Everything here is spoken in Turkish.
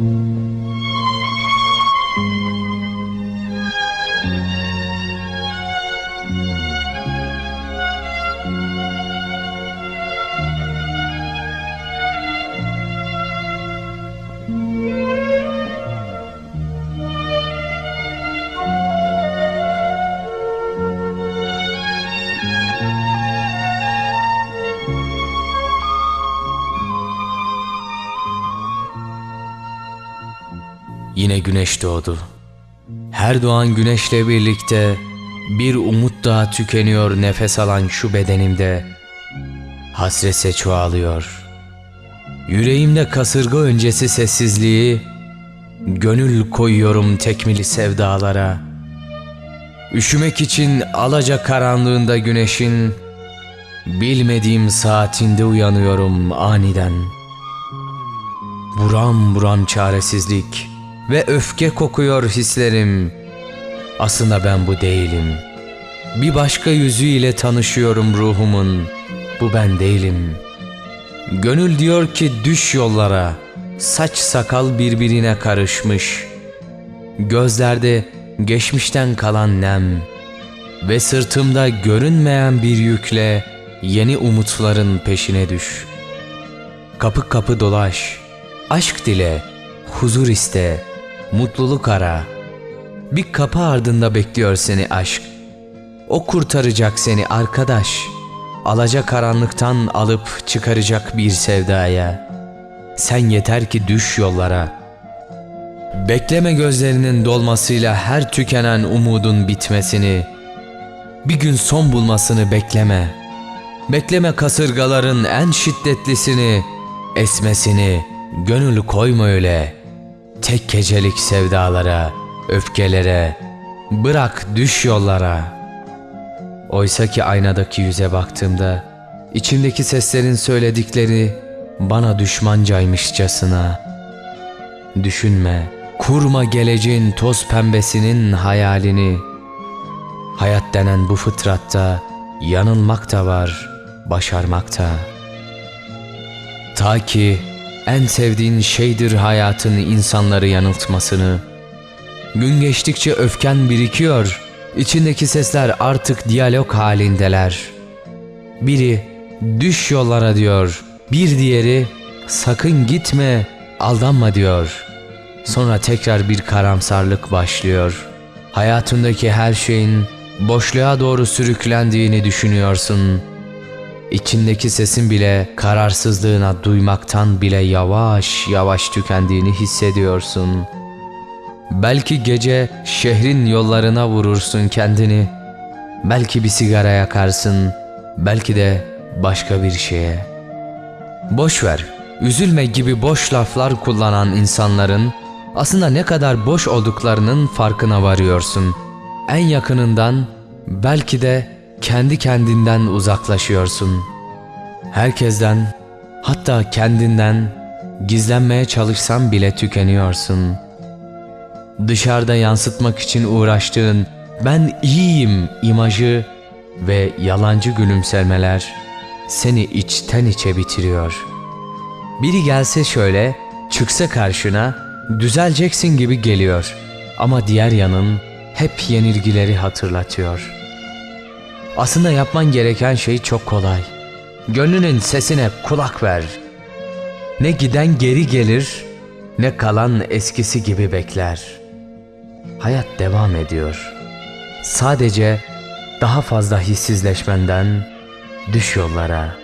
Mm-hmm. Yine güneş doğdu. Her doğan güneşle birlikte bir umut daha tükeniyor nefes alan şu bedenimde. Hasretse çoğalıyor. Yüreğimde kasırga öncesi sessizliği, gönül koyuyorum tekmili sevdalara. Üşümek için alaca karanlığında güneşin, bilmediğim saatinde uyanıyorum aniden. Buram buram çaresizlik ve öfke kokuyor hislerim. Aslında ben bu değilim. Bir başka yüzüyle tanışıyorum ruhumun. Bu ben değilim. Gönül diyor ki düş yollara. Saç sakal birbirine karışmış. Gözlerde geçmişten kalan nem ve sırtımda görünmeyen bir yükle yeni umutların peşine düş. Kapı kapı dolaş, aşk dile, huzur iste, mutluluk ara. Bir kapı ardında bekliyor seni aşk. O kurtaracak seni arkadaş. Alaca karanlıktan alıp çıkaracak bir sevdaya. Sen yeter ki düş yollara. Bekleme gözlerinin dolmasıyla her tükenen umudun bitmesini. Bir gün son bulmasını bekleme. Bekleme kasırgaların en şiddetlisini, esmesini, gönül koyma öyle. Tek gecelik sevdalara, öfkelere, bırak düş yollara. Oysa ki aynadaki yüze baktığımda, içimdeki seslerin söyledikleri bana düşmancaymışçasına. Düşünme, kurma geleceğin toz pembesinin hayalini. Hayat denen bu fıtratta yanılmak da var, başarmak da. Ta ki en sevdiğin şeydir hayatın insanları yanıltmasını. Gün geçtikçe öfken birikiyor, içindeki sesler artık diyalog halindeler. Biri düş yollara diyor, bir diğeri sakın gitme, aldanma diyor. Sonra tekrar bir karamsarlık başlıyor. Hayatındaki her şeyin boşluğa doğru sürüklendiğini düşünüyorsun. İçindeki sesin bile kararsızlığına duymaktan bile yavaş yavaş tükendiğini hissediyorsun. Belki gece şehrin yollarına vurursun kendini. Belki bir sigara yakarsın. Belki de başka bir şeye. Boş ver. Üzülme gibi boş laflar kullanan insanların aslında ne kadar boş olduklarının farkına varıyorsun. En yakınından belki de kendi kendinden uzaklaşıyorsun. Herkesten hatta kendinden gizlenmeye çalışsan bile tükeniyorsun. Dışarıda yansıtmak için uğraştığın ben iyiyim imajı ve yalancı gülümsemeler seni içten içe bitiriyor. Biri gelse şöyle, çıksa karşına düzeleceksin gibi geliyor ama diğer yanın hep yenilgileri hatırlatıyor. Aslında yapman gereken şey çok kolay. Gönlünün sesine kulak ver. Ne giden geri gelir, ne kalan eskisi gibi bekler. Hayat devam ediyor. Sadece daha fazla hissizleşmenden düş yollara.''